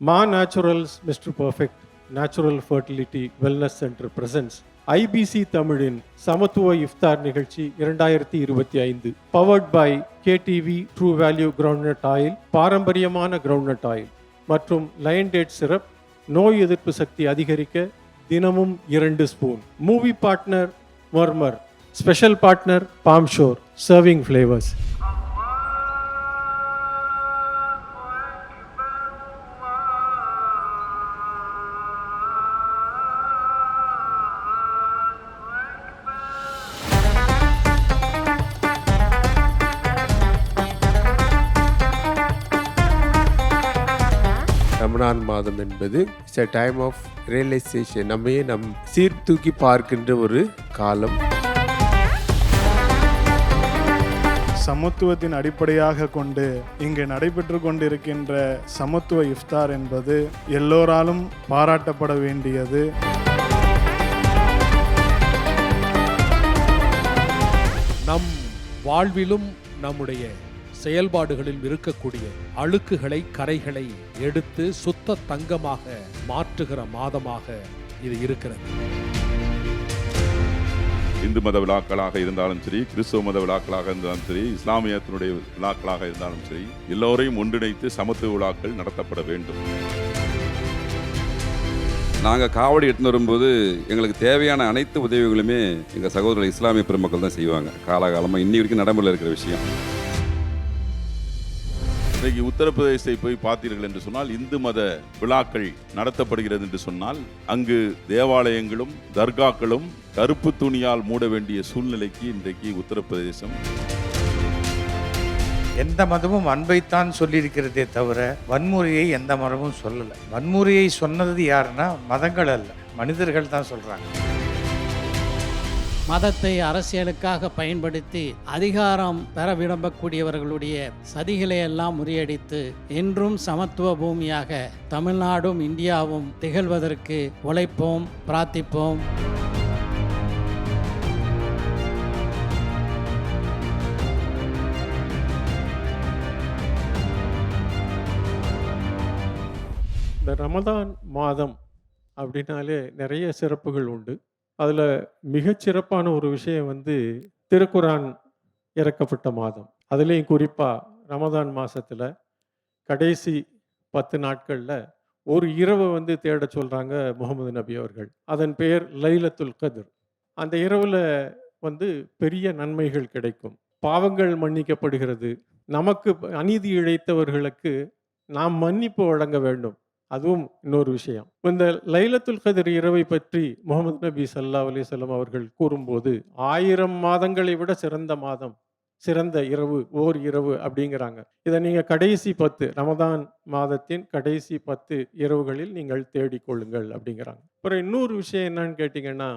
Maa Naturals Mister Perfect natural fertility wellness centre presents IBC தமிழின் சமத்துவ இஃப்தார் நிகழ்ச்சி இரண்டாயிரத்தி இருபத்தி ஐந்து. Powered by KTV true value groundnut oil பாரம்பரியமான கிரவுண்ட்நட் ஆயில் மற்றும் லயன் டேட் சிரப் நோய் எதிர்ப்பு சக்தி அதிகரிக்க தினமும் இரண்டு spoon movie partner murmur special partner palm shore serving flavours Ramadan மாதம் என்பது it's a time of realisation. நம்மையே நம் சீர்தூக்கி பார்க்கின்ற ஒரு காலம். சமத்துவத்தின் அடிப்படையாக கொண்டு இங்கு நடைபெற்று கொண்டிருக்கின்ற சமத்துவ இஃப்தார் என்பது எல்லோராலும் பாராட்டப்பட வேண்டியது. நம் வாழ்விலும் நம்முடைய செயல்பாடுகளில் இருக்கக்கூடிய அழுக்குகளை கரைகளை எடுத்து சுத்த தங்கமாக மாற்றுகிற மாதமாக இது இருக்கிறது. இந்து மத விழாக்களாக இருந்தாலும் சரி கிறிஸ்துவ மத விழாக்களாக இருந்தாலும் சரி இஸ்லாமியத்தினுடைய விழாக்களாக இருந்தாலும் சரி எல்லோரையும் ஒன்றிணைத்து சமத்துவ விழாக்கள் நடத்தப்பட வேண்டும். நாங்கள் காவடி எடுத்துன்னு வரும்போது எங்களுக்கு தேவையான அனைத்து உதவிகளுமே எங்கள் சகோதரர் இஸ்லாமிய பெருமக்கள் தான் செய்வாங்க. காலகாலமாக இன்னி வரைக்கும் நடைமுறையில் இருக்கிற விஷயம். இன்றைக்கு உத்தரப்பிரதேசத்தை போய் பார்த்தீர்கள் என்று சொன்னால் இந்து மத விழாக்கள் நடத்தப்படுகிறது என்று சொன்னால் அங்கு தேவாலயங்களும் தர்காக்களும் கருப்பு துணியால் மூட வேண்டிய சூழ்நிலைக்கு இன்றைக்கு உத்தரப்பிரதேசம். எந்த மதமும் அன்பைத்தான் சொல்லியிருக்கிறதே தவிர வன்முறையை எந்த மதமும் சொல்லலை. வன்முறையை சொன்னது யாருன்னா மதங்கள் அல்ல. மனிதர்கள் தான் சொல்கிறாங்க மதத்தை அரசியலுக்காக பயன்படுத்தி அதிகாரம் பெற விரும்பக்கூடியவர்களுடைய சதிகளை எல்லாம் முறியடித்து என்றும் சமத்துவ பூமியாக தமிழ்நாடும் இந்தியாவும் திகழ்வதற்கு உழைப்போம் பிரார்த்திப்போம். இந்த ரமதான் மாதம் அப்படின்னாலே நிறைய சிறப்புகள் உண்டு. அதில் மிகச்சிறப்பான ஒரு விஷயம் வந்து திருக்குரான் இறக்கப்பட்ட மாதம். அதுலேயும் குறிப்பாக ரமதான் மாதத்தில் கடைசி பத்து நாட்களில் ஒரு இரவை வந்து தேட சொல்கிறாங்க முகமது நபி அவர்கள். அதன் பெயர் லைலத்துல் கதிர். அந்த இரவில் வந்து பெரிய நன்மைகள் கிடைக்கும். பாவங்கள் மன்னிக்கப்படுகிறது. நமக்கு அநீதி இழைத்தவர்களுக்கு நாம் மன்னிப்பு வழங்க வேண்டும். அதுவும் இன்னொரு விஷயம். இந்த லைலத்துல் கதிர் இரவை பற்றி முகமது நபி சல்லா அலிசல்லாம் அவர்கள் கூறும்போது ஆயிரம் மாதங்களை விட சிறந்த மாதம் சிறந்த இரவு ஓர் இரவு அப்படிங்கிறாங்க. இதை நீங்க கடைசி பத்து ரமதான் மாதத்தின் கடைசி பத்து இரவுகளில் நீங்கள் தேடிக்கொள்ளுங்கள் அப்படிங்கிறாங்க. அப்புறம் இன்னொரு விஷயம் என்னன்னு கேட்டிங்கன்னா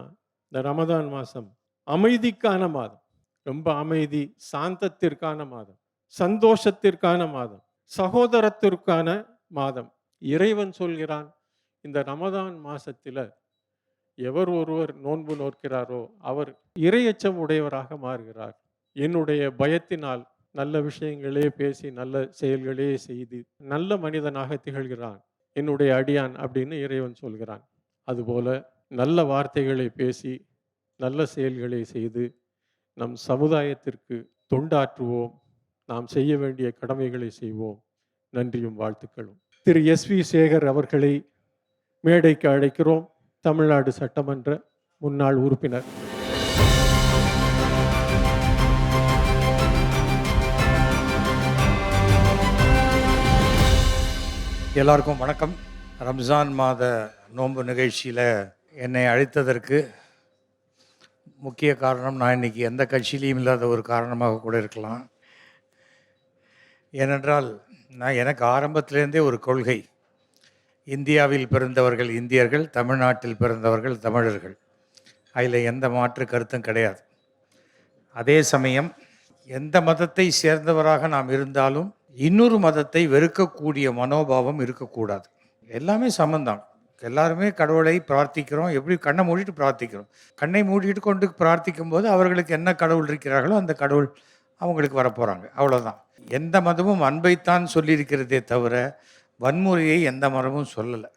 இந்த ரமதான் மாதம் அமைதிக்கான மாதம். ரொம்ப அமைதி சாந்தத்திற்கான மாதம் சந்தோஷத்திற்கான மாதம் சகோதரத்திற்கான மாதம். இறைவன் சொல்கிறான் இந்த ரமதான் மாசத்தில் எவர் ஒருவர் நோன்பு நோக்கிறாரோ அவர் இரையச்சம் உடையவராக மாறுகிறார். என்னுடைய பயத்தினால் நல்ல விஷயங்களே பேசி நல்ல செயல்களே செய்து நல்ல மனிதனாக திகழ்கிறான். என்னுடைய அடியான் அப்படின்னு இறைவன் சொல்கிறான். அதுபோல நல்ல வார்த்தைகளை பேசி நல்ல செயல்களை செய்து நம் சமுதாயத்திற்கு தொண்டாற்றுவோம். நாம் செய்ய வேண்டிய கடமைகளை செய்வோம். நன்றியும் வாழ்த்துக்களும். திரு எஸ் வி சேகர் அவர்களை மேடைக்கு அழைக்கிறோம். தமிழ்நாடு சட்டமன்ற முன்னாள் உறுப்பினர். எல்லாருக்கும் வணக்கம். ரம்ஜான் மாத நோன்பு நிகழ்ச்சியில் என்னை அழைத்ததற்கு முக்கிய காரணம் நான் இன்னைக்கு எந்த கட்சியிலையும் இல்லாத ஒரு காரணமாக கூட இருக்கலாம். ஏனென்றால் நான் எனக்கு ஆரம்பத்திலேருந்தே ஒரு கொள்கை. இந்தியாவில் பிறந்தவர்கள் இந்தியர்கள் தமிழ்நாட்டில் பிறந்தவர்கள் தமிழர்கள். அதில் எந்த மாற்று கருத்தும் கிடையாது. அதே சமயம் எந்த மதத்தை சேர்ந்தவராக நாம் இருந்தாலும் இன்னொரு மதத்தை வெறுக்கக்கூடிய மனோபாவம் இருக்கக்கூடாது. எல்லாமே சமந்தான் எல்லாருமே கடவுளை பிரார்த்திக்கிறோம். எப்படி கண்ணை மூடிட்டு பிரார்த்திக்கிறோம்? கண்ணை மூடிட்டு கொண்டு பிரார்த்திக்கும் போது அவர்களுக்கு என்ன கடவுள் இருக்கிறார்களோ அந்த கடவுள் அவங்களுக்கு வரப்போகிறாங்க அவ்வளோதான் எந்த மதமும் அன்பைத்தான் சொல்லியிருக்கிறதே தவிர வன்முறையை எந்த மதமும் சொல்லலை.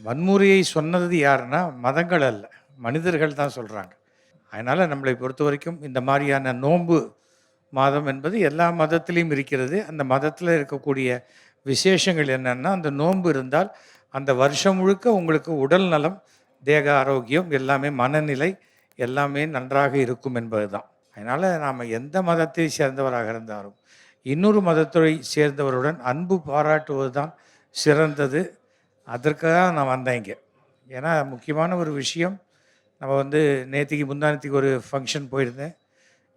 வன்முறையை சொன்னது யாருன்னா மதங்கள் அல்ல மனிதர்கள் தான் சொல்கிறாங்க அதனால் நம்மளை பொறுத்த வரைக்கும் இந்த மாதிரியான நோன்பு மாதம் என்பது எல்லா மதத்திலையும் இருக்கிறது. அந்த மதத்தில் இருக்கக்கூடிய விசேஷங்கள் என்னென்னா அந்த நோன்பு இருந்தால் அந்த வருஷம் முழுக்க உங்களுக்கு உடல் நலம் தேக ஆரோக்கியம் எல்லாமே மனநிலை எல்லாமே நன்றாக இருக்கும் என்பது தான் அதனால் நாம் எந்த மதத்தை சேர்ந்தவராக இருந்தாலும் இன்னொரு மதத்தை சேர்ந்தவருடன் அன்பு பாராட்டுவது தான் சிறந்தது. அதற்காக நான் வந்தேன் இங்கே. ஏன்னா முக்கியமான ஒரு விஷயம் நம்ம வந்து நேற்றுக்கு முந்தானத்துக்கு ஒரு ஃபங்க்ஷன் போயிருந்தேன்.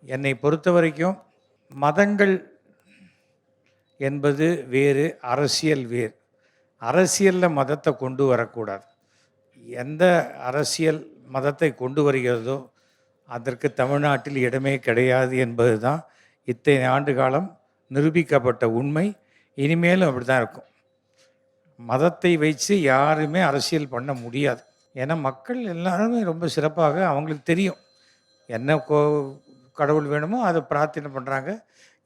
என்னை பொறுத்த வரைக்கும் மதங்கள் என்பது வேறு அரசியல் வேறு. அரசியலில் மதத்தை கொண்டு வரக்கூடாது. எந்த அரசியல் மதத்தை கொண்டு வருகிறதோ அதற்கு தமிழ்நாட்டில் இடமே கிடையாது என்பது தான் இத்தனை ஆண்டு காலம் நிரூபிக்கப்பட்ட உண்மை இனிமேலும் அப்படி தான் இருக்கும். மதத்தை வைத்து யாருமே அரசியல் பண்ண முடியாது. ஏன்னா மக்கள் எல்லாருமே ரொம்ப சிறப்பாக அவங்களுக்கு தெரியும். என்ன கோ கடவுள் வேணுமோ அதை பிரார்த்தனை பண்ணுறாங்க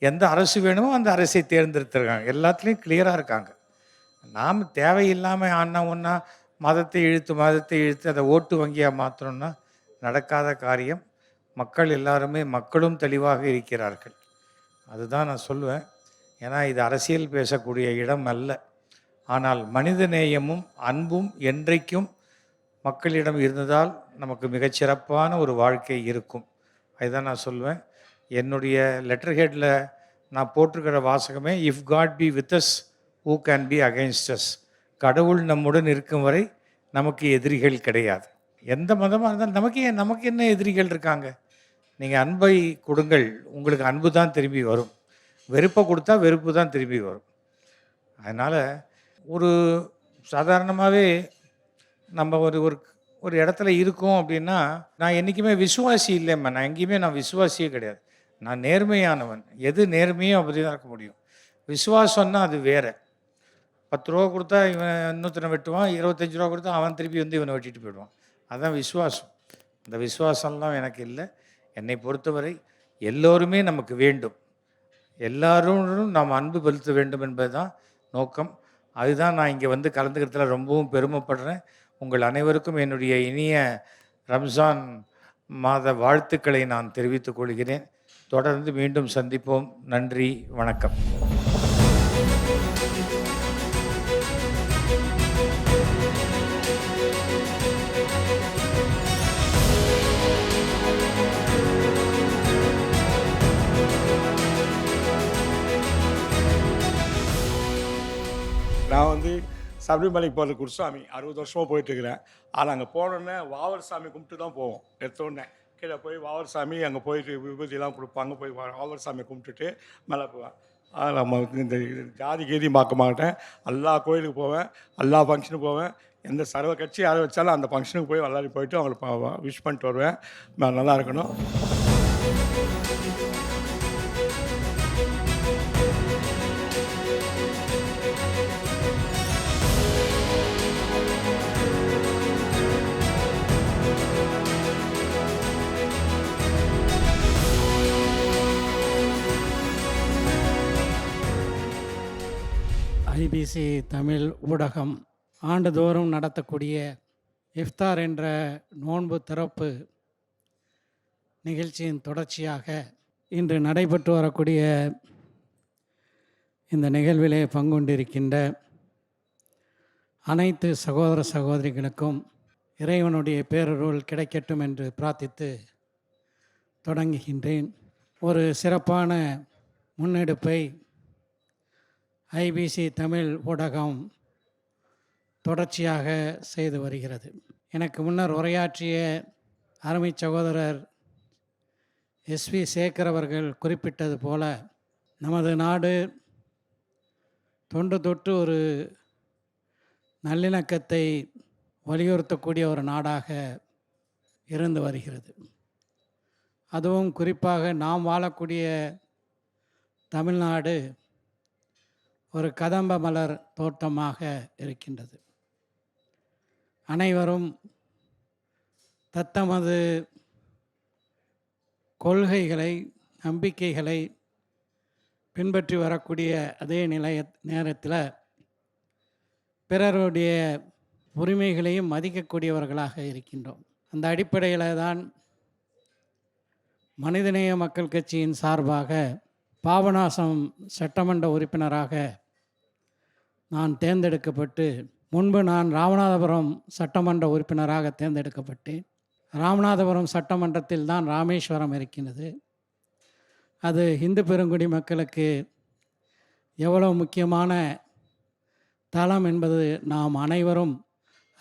எந்த அரசு வேணுமோ அந்த அரசை தேர்ந்தெடுத்துருக்காங்க. எல்லாத்துலேயும் கிளியராக இருக்காங்க. நாம் தேவையில்லாமல் ஆனா ஒன்றா மதத்தை இழுத்து மதத்தை இழுத்து அதை ஓட்டு வங்கியாக மாற்றணும்னா நடக்காத காரியம். மக்கள் எல்லாருமே மக்களும் தெளிவாக இருக்கிறார்கள். அதுதான் நான் சொல்லுவேன். ஏன்னா இது அரசியல் பேசக்கூடிய இடம் அல்ல. ஆனால் மனித நேயமும் அன்பும் என்றைக்கும் மக்களிடம் இருந்ததால் நமக்கு மிகச்சிறப்பான ஒரு வாழ்க்கை இருக்கும். அதுதான் நான் சொல்லுவேன். என்னுடைய லெட்டர் ஹெட்டில் நான் போட்டிருக்கிற வாசகமே if God be with us who can be against us கடவுள் நம்முடன் இருக்கும் வரை நமக்கு எதிரிகள் கிடையாது. எந்த மதமாக இருந்தாலும் நமக்கு ஏன் நமக்கு என்ன எதிரிகள் இருக்காங்க? நீங்கள் அன்பை கொடுங்கள் உங்களுக்கு அன்பு தான் திரும்பி வரும். வெறுப்பை கொடுத்தா வெறுப்பு தான் திரும்பி வரும். அதனால் ஒரு சாதாரணமாகவே நம்ம ஒரு ஒரு ஒரு இடத்துல இருக்கோம் அப்படின்னா நான் என்றைக்குமே விசுவாசி இல்லைம்மா. நான் எங்கேயுமே நான் விசுவாசியே கிடையாது. நான் நேர்மையானவன். எது நேர்மையோ அப்படி தான் இருக்க முடியும். விசுவாசம்னா அது வேற. பத்து ரூபா கொடுத்தா இவன் இன்னொருத்தனை வெட்டுவான். இருபத்தஞ்சி ரூபா கொடுத்தா அவன் திருப்பி வந்து இவனை வெட்டிட்டு போயிடுவான். அதுதான் விசுவாசம். அந்த விசுவாசம்லாம் எனக்கு இல்லை. என்னை பொறுத்தவரை எல்லோருமே நமக்கு வேண்டும். எல்லாரும் நாம் அன்பு செலுத்த வேண்டும் என்பது தான் நோக்கம். அதுதான் நான் இங்கே வந்து கலந்துக்கிறதுல ரொம்பவும் பெருமைப்படுறேன். உங்கள் அனைவருக்கும் என்னுடைய இனிய ரம்ஜான் மாத வாழ்த்துக்களை நான் தெரிவித்துக் கொள்கிறேன். தொடர்ந்து மீண்டும் சந்திப்போம். நன்றி வணக்கம். நான் வந்து சபரிமலைக்கு போகிற குருசாமி. அறுபது வருஷமாக போயிட்டுருக்கிறேன். ஆனால் அங்கே போனோடனே வாவர் சாமி கும்பிட்டு தான் போவோம். எடுத்தோடனே கீழே போய் வாவர் சாமி அங்கே போயிட்டு விபூதியெல்லாம் கொடுப்பாங்க. போய் வாவர் சாமி கும்பிட்டுட்டு மேலே போவேன். ஆனால் நம்ம இந்த ஜாதி கீதி பார்க்க மாட்டேன். எல்லா கோயிலுக்கு போவேன். எல்லா ஃபங்க்ஷனுக்கு போவேன். எந்த சர்வ கட்சி யாரை வச்சாலும் அந்த ஃபங்க்ஷனுக்கு போய் எல்லாரும் போயிட்டு அவங்களுக்கு விஷ் பண்ணிட்டு வருவேன். நல்லா இருக்கணும். ஐபிசி தமிழ் ஊடகம் ஆண்டுதோறும் நடத்தக்கூடிய இஃப்தார் என்ற நோன்பு திறப்பு நிகழ்ச்சியின் தொடர்ச்சியாக இன்று நடைபெற்று வரக்கூடிய இந்த நிகழ்விலே பங்குண்டிருக்கின்ற அனைத்து சகோதர சகோதரிகளுக்கும் இறைவனுடைய பேரருள் கிடைக்கட்டும் என்று பிரார்த்தித்து தொடங்குகின்றேன். ஒரு சிறப்பான முன்னெடுப்பை ஐபிசி தமிழ் ஊடகம் தொடர்ச்சியாக செய்து வருகிறது. எனக்கு முன்னர் உரையாற்றிய அருமை சகோதரர் எஸ்வி சேகர் அவர்கள் குறிப்பிட்டது போல நமது நாடு தொன்று தொட்டு ஒரு நல்லிணக்கத்தை வலியுறுத்தக்கூடிய ஒரு நாடாக இருந்து வருகிறது. அதுவும் குறிப்பாக நாம் வாழக்கூடிய தமிழ்நாடு ஒரு கதம்ப மலர் தோட்டமாக இருக்கின்றது. அனைவரும் தத்தமது கொள்கைகளை நம்பிக்கைகளை பின்பற்றி வரக்கூடிய அதே நிலைய நேரத்தில் பிறருடைய உரிமைகளையும் மதிக்கக்கூடியவர்களாக இருக்கின்றோம். அந்த அடிப்படையில் தான் மனிதநேய மக்கள் கட்சியின் சார்பாக பாபநாசம் சட்டமன்ற உறுப்பினராக நான் தேர்ந்தெடுக்கப்பட்டு முன்பு நான் ராமநாதபுரம் சட்டமன்ற உறுப்பினராக தேர்ந்தெடுக்கப்பட்டேன். ராமநாதபுரம் சட்டமன்றத்தில் தான் ராமேஸ்வரம் இருக்கின்றது அது இந்து பெருங்குடி மக்களுக்கு எவ்வளவு முக்கியமான தளம் என்பது நாம் அனைவரும்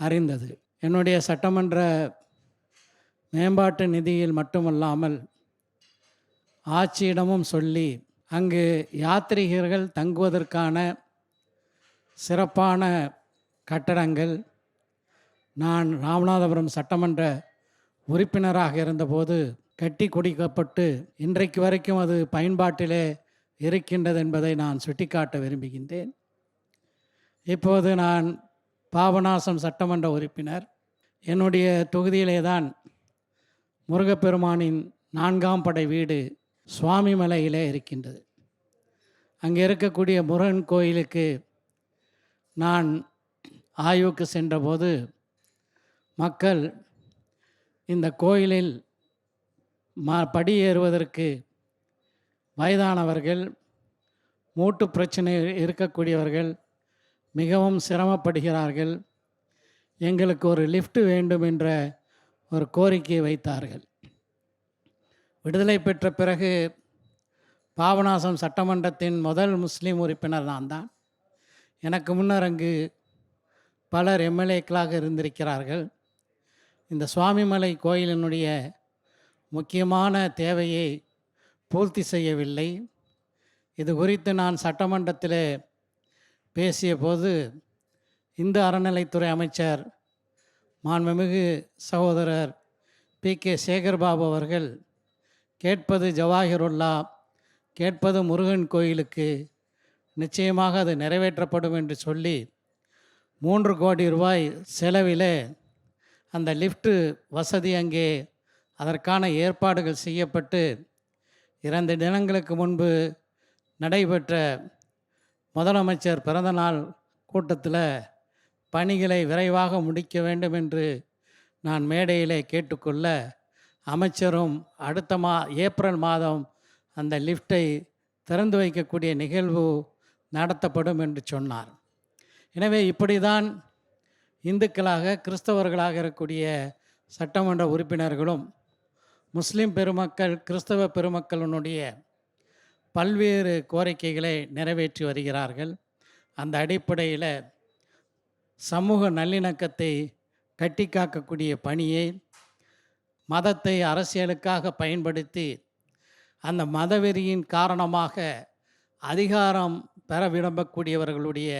அறிந்தது. என்னுடைய சட்டமன்ற மேம்பாட்டு நிதியில் மட்டுமல்லாமல் ஆட்சியிடமும் சொல்லி அங்கு யாத்ரீகர்கள் தங்குவதற்கான சிறப்பான கட்டடங்கள். நான் ராமநாதபுரம் சட்டமன்ற உறுப்பினராக இருந்தபோது கட்டி குடிக்கப்பட்டு இன்றைக்கு வரைக்கும் அது பயன்பாட்டிலே இருக்கின்றது என்பதை நான் சுட்டிக்காட்ட விரும்புகின்றேன். இப்போது நான் பாபநாசம் சட்டமன்ற உறுப்பினர். என்னுடைய தொகுதியிலே தான் முருகப்பெருமானின் நான்காம் படை வீடு சுவாமி மலையிலே இருக்கின்றது. அங்கே இருக்கக்கூடிய முருகன் கோயிலுக்கு நான் ஆய்வுக்கு சென்றபோது மக்கள் இந்த கோயிலில் ம படி ஏறுவதற்கு வயதானவர்கள் மூட்டு பிரச்சனை இருக்கக்கூடியவர்கள் மிகவும் சிரமப்படுகிறார்கள். எங்களுக்கு ஒரு லிஃப்ட் வேண்டும் என்ற ஒரு கோரிக்கையை வைத்தார்கள். விடுதலை பெற்ற பிறகு பாபநாசம் சட்டமன்றத்தின் முதல் முஸ்லீம் உறுப்பினர் நான் தான். எனக்கு முன்னர் அங்கு பலர் எம்எல்ஏக்களாக இருந்திருக்கிறார்கள். இந்த சுவாமிமலை கோயிலினுடைய முக்கியமான தேவையை பூர்த்தி செய்யவில்லை. இது குறித்து நான் சட்டமன்றத்தில் பேசிய போது இந்து அறநிலைத்துறை அமைச்சர் மாண்புமிகு சகோதரர் பி கே சேகர்பாபு அவர்கள் கேட்பது ஜவாஹிருல்லா கேட்பது முருகன் கோயிலுக்கு நிச்சயமாக அது நிறைவேற்றப்படும் என்று சொல்லி மூன்று கோடி ரூபாய் செலவிலே அந்த லிஃப்ட்டு வசதி அங்கே அதற்கான ஏற்பாடுகள் செய்யப்பட்டு இரண்டு தினங்களுக்கு முன்பு நடைபெற்ற முதலமைச்சர் பிறந்தநாள் கூட்டத்தில் பணிகளை விரைவாக முடிக்க வேண்டும் என்று நான் மேடையிலே கேட்டுக்கொள்ள அமைச்சரும் அடுத்த மா ஏப்ரல் மாதம் அந்த லிஃப்டை திறந்து வைக்கக்கூடிய நிகழ்வு நடத்தப்படும் என்று சொன்னார். எனவே இப்படி தான் இந்துக்களாக கிறிஸ்தவர்களாக இருக்கக்கூடிய சட்டமன்ற உறுப்பினர்களும் முஸ்லிம் பெருமக்கள் கிறிஸ்தவ பெருமக்களினுடைய பல்வேறு கோரிக்கைகளை நிறைவேற்றி வருகிறார்கள். அந்த அடிப்படையில் சமூக நல்லிணக்கத்தை கட்டி காக்கக்கூடிய பணியை மதத்தை அரசியலுக்காக பயன்படுத்தி அந்த மதவெறியின் காரணமாக அதிகாரம் பெற விரும்பக்கூடியவர்களுடைய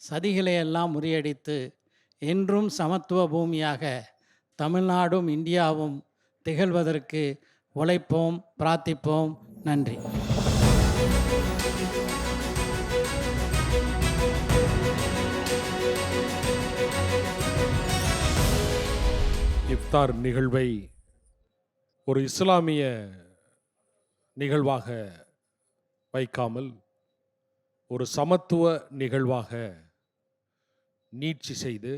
சதிகளை எல்லாம் முறியடித்து என்றும் சமத்துவ பூமியாக தமிழ்நாடும் இந்தியாவும் திகழ்வதற்கு உழைப்போம் பிரார்த்திப்போம். நன்றி. இஃப்தார் நிகழ்வை ஒரு இஸ்லாமிய நிகழ்வாக வைக்காமல் ஒரு சமத்துவ நிகழ்வாக நீட்சி செய்து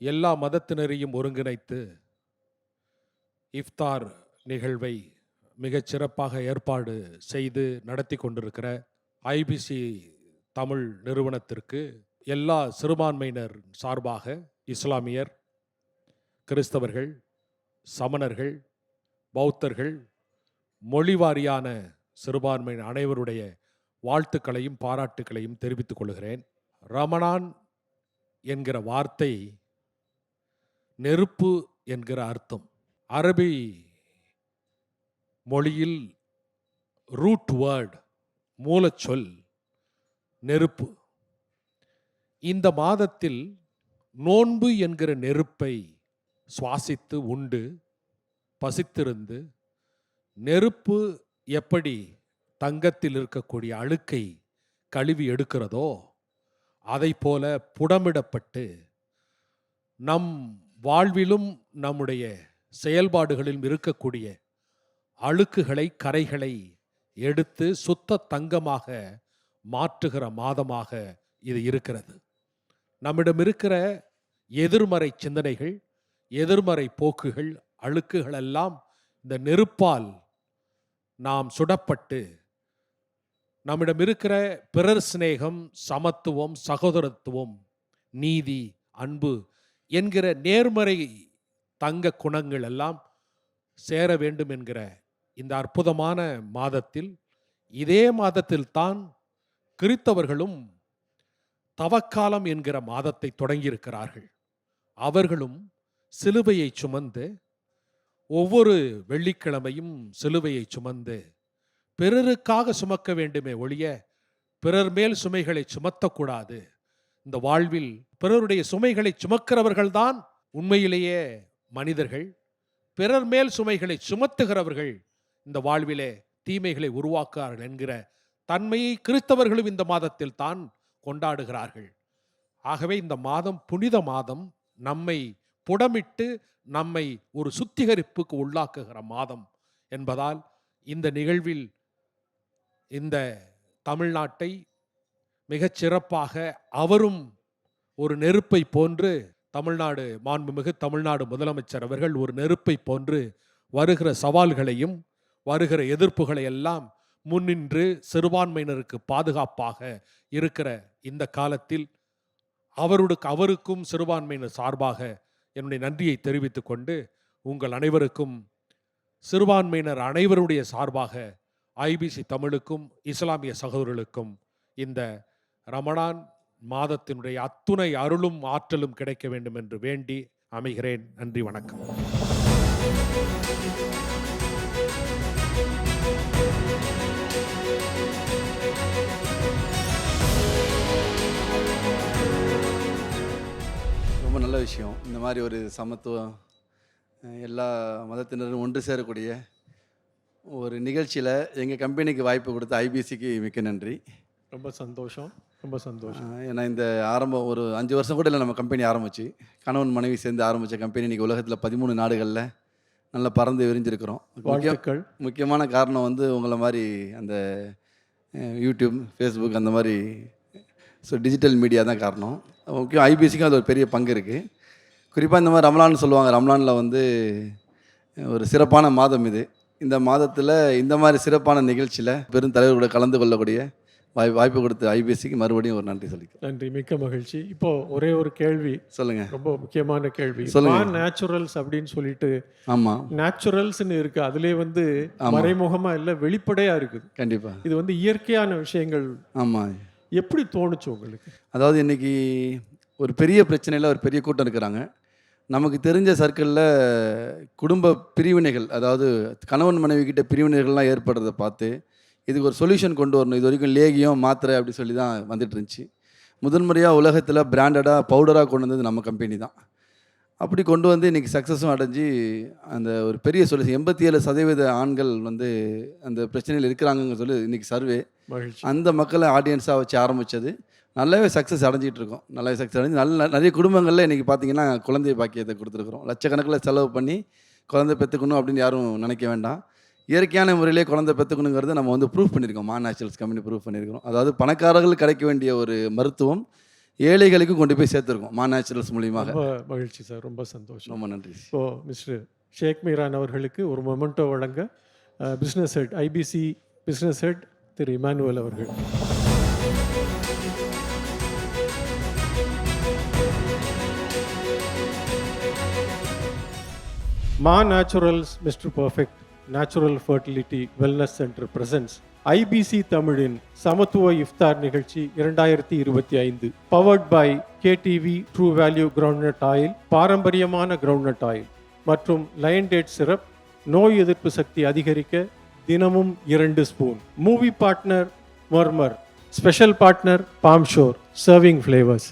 எல்லா மதத்தினரையும் ஒருங்கிணைத்து இஃப்தார் நிகழ்வை மிகச் சிறப்பாக ஏற்பாடு செய்து நடத்தி கொண்டிருக்கிற ஐபிசி தமிழ் நிறுவனத்திற்கு எல்லா சிறுபான்மையினர் சார்பாக இஸ்லாமியர் கிறிஸ்தவர்கள் சமணர்கள் பௌத்தர்கள் மொழிவாரியான சிறுபான்மையின் அனைவருடைய வாழ்த்துக்களையும் பாராட்டுக்களையும் தெரிவித்துக் கொள்கிறேன். ரமணான் என்கிற வார்த்தை நெருப்பு என்கிற அர்த்தம். அரபி மொழியில் ரூட் வேர்ட் மூலச்சொல் நெருப்பு. இந்த மாதத்தில் நோன்பு என்கிற நெருப்பை சுவாசித்து உண்டு பசித்திருந்து நெருப்பு எப்படி தங்கத்தில் இருக்கக்கூடிய அழுக்கை கழுவி எடுக்கிறதோ அதை போல புடமிடப்பட்டு நம் வாழ்விலும் நம்முடைய செயல்பாடுகளிலும் இருக்கக்கூடிய அழுக்குகளை கரைகளை எடுத்து சுத்த தங்கமாக மாற்றுகிற மாதமாக இது இருக்கிறது. நம்மிடம் இருக்கிற எதிர்மறை சிந்தனைகள் எதிர்மறை போக்குகள் அழுக்குகள் எல்லாம் இந்த நெருப்பால் நாம் சுடப்பட்டு நம்மிடம் இருக்கிற பிறர் சிநேகம் சமத்துவம் சகோதரத்துவம் நீதி அன்பு என்கிற நேர்மறை தங்க குணங்கள் எல்லாம் சேர வேண்டும் என்கிற இந்த அற்புதமான மாதத்தில் இதே மாதத்தில் தான் கிறித்தவர்களும் தவக்காலம் என்கிற மாதத்தை தொடங்கியிருக்கிறார்கள். அவர்களும் சிலுவையை சுமந்து ஒவ்வொரு வெள்ளிக்கிழமையும் சிலுவையை சுமந்து பிறருக்காக சுமக்க வேண்டுமே ஒழிய பிறர் மேல் சுமைகளை சுமத்தக்கூடாது. இந்த வாழ்வில் பிறருடைய சுமைகளை சுமக்கிறவர்கள்தான் உண்மையிலேயே மனிதர்கள். பிறர் மேல் சுமைகளை சுமத்துகிறவர்கள் இந்த வாழ்விலே தீமைகளை உருவாக்குகிறார்கள் என்கிற தன்மையை கிறிஸ்தவர்களும் இந்த மாதத்தில் தான் கொண்டாடுகிறார்கள். ஆகவே இந்த மாதம் புனித மாதம் நம்மை புடமிட்டு நம்மை ஒரு சுத்திகரிப்புக்கு உள்ளாக்குகிற மாதம் என்பதால் இந்த நிகழ்வில் இந்த தமிழ்நாட்டை மிகச் சிறப்பாக அவரும் ஒரு நெருப்பை போன்று தமிழ்நாடு மாண்புமிகு தமிழ்நாடு முதலமைச்சர் அவர்கள் ஒரு நெருப்பை போன்று வருகிற சவால்களையும் வருகிற எதிர்ப்புகளை எல்லாம் முன்னின்று சிறுபான்மையினருக்கு பாதுகாப்பாக இருக்கிற இந்த காலத்தில் அவருடைய அவருக்கும் சிறுபான்மையினர் சார்பாக என்னுடைய நன்றியை தெரிவித்துக் கொண்டு உங்கள் அனைவருக்கும் சிறுபான்மையினர் அனைவருடைய சார்பாக ஐபிசி தமிழுக்கும் இஸ்லாமிய சகோதரர்களுக்கும் இந்த ரமணான் மாதத்தினுடைய அத்துணை அருளும் ஆற்றலும் கிடைக்க வேண்டும் என்று வேண்டி அமைகிறேன். நன்றி வணக்கம். நல்ல விஷயம். இந்த மாதிரி ஒரு சமத்துவம் எல்லா மதத்தினரும் ஒன்று சேரக்கூடிய ஒரு நிகழ்ச்சியில் எங்கள் கம்பெனிக்கு வாய்ப்பு கொடுத்த ஐபிசிக்கு மிக்க நன்றி. ரொம்ப சந்தோஷம் ரொம்ப சந்தோஷம். ஏன்னா இந்த ஆரம்பம் ஒரு அஞ்சு வருஷம் கூட இல்லை நம்ம கம்பெனி ஆரம்பிச்சு. கணவன் மனைவி சேர்ந்து ஆரம்பித்த கம்பெனி இன்றைக்கி உலகத்தில் பதிமூணு நாடுகளில் நல்லா பறந்து விரிஞ்சிருக்கிறோம். வாழ்த்துக்கள். முக்கியமான காரணம் வந்து உங்களை மாதிரி அந்த யூடியூப் ஃபேஸ்புக் அந்த மாதிரி ஸோ டிஜிட்டல் மீடியா தான் காரணம். முக்கியம் ஐபிசிக்கும் அது ஒரு பெரிய பங்கு இருக்குது குறிப்பாக இந்த மாதிரி ரம்லான்னு சொல்லுவாங்க. ரம்லானில் வந்து ஒரு சிறப்பான மாதம் இது. இந்த மாதத்தில் இந்த மாதிரி சிறப்பான நிகழ்ச்சியில் பெரும் தலைவர்களோட கலந்து கொள்ளக்கூடிய வாய் வாய்ப்பு கொடுத்த ஐபிசிக்கு மறுபடியும் ஒரு நன்றி சொல்லிக்கிறேன். நன்றி. மிக்க மகிழ்ச்சி. இப்போ ஒரே ஒரு கேள்வி. சொல்லுங்கள் ரொம்ப முக்கியமான கேள்வி. சொல்லுங்க. நேச்சுரல்ஸ் அப்படின்னு சொல்லிட்டு ஆமாம் நேச்சுரல்ஸ்னு இருக்கு. அதுலயே வந்து ஆமா. மறைமுகமா இல்ல வெளிப்படையா இருக்குது. கண்டிப்பாக இது வந்து இயற்கையான விஷயங்கள். ஆமாம் எப்படி தோணுச்சு உங்களுக்கு? அதாவது இன்னைக்கு ஒரு பெரிய பிரச்சனையில் ஒரு பெரிய கூட்டம் இருக்கிறாங்க. நமக்கு தெரிஞ்ச சர்க்கிளில் குடும்ப பிரிவினைகள் அதாவது கணவன் மனைவி கிட்ட பிரிவினைகள்லாம் ஏற்படுறத பார்த்து இதுக்கு ஒரு சொல்யூஷன் கொண்டு வரணும். இது வரைக்கும் லேகியம் மாத்திரை அப்படி சொல்லி தான் வந்துட்டு இருந்துச்சு. முதன்முறையாக உலகத்தில் பிராண்டடாக பவுடராக கொண்டு வந்தது நம்ம கம்பெனி தான். அப்படி கொண்டு வந்து இன்றைக்கி சக்ஸஸும் அடைஞ்சு அந்த ஒரு பெரிய சொல்யூஷன் எண்பத்தி ஏழு சதவீத ஆண்கள் வந்து அந்த பிரச்சனையில் இருக்கிறாங்கன்னு சொல்லி இன்றைக்கி சர்வே அந்த மக்களை ஆடியன்ஸாக வச்சு ஆரம்பித்தது நல்லாவே சக்ஸஸ் அடைஞ்சிட்டு இருக்கோம். நல்லாவே சக்ஸஸ் அடைஞ்சு நல்ல நிறைய குடும்பங்களில் இன்றைக்கி பார்த்தீங்கன்னா குழந்தை பாக்கியத்தை கொடுத்துருக்குறோம். லட்சக்கணக்கில் செலவு பண்ணி குழந்தை பெற்றுக்கணும் அப்படின்னு யாரும் நினைக்க வேண்டாம். இயற்கையான முறையிலே குழந்தை பெற்றுக்கணுங்கிறத நம்ம வந்து ப்ரூவ் பண்ணியிருக்கோம். மா நேச்சுரல்ஸ் கம்பெனி ப்ரூவ் பண்ணியிருக்கிறோம். அதாவது பணக்காரர்களுக்கு கிடைக்க வேண்டிய ஒரு மருத்துவம் ஏழைகளுக்கும் கொண்டு போய் சேர்த்துருக்கோம் மா நேச்சுரல்ஸ் மூலியமாக. ரொம்ப மகிழ்ச்சி சார் ரொம்ப சந்தோஷம். ரொம்ப நன்றி இப்போ மிஸ்டர் ஷேக் மீரான் அவர்களுக்கு ஒரு மொமெண்டோ வழங்க business head IBC business head திரு இமானுவல் அவர்கள். Maa Naturals Mister Perfect natural fertility wellness centre presents IBC தமிழின் சமத்துவ இஃப்தார் நிகழ்ச்சி இரண்டாயிரத்தி இருபத்தி ஐந்து. Powered by KTV true value groundnut oil பாரம்பரியமான கிரவுண்ட்நட் ஆயில் மற்றும் லயன் டேட் சிரப் நோய் எதிர்ப்பு சக்தி அதிகரிக்க தினமும் இரண்டு spoon movie partner murmur special partner palm shore serving flavours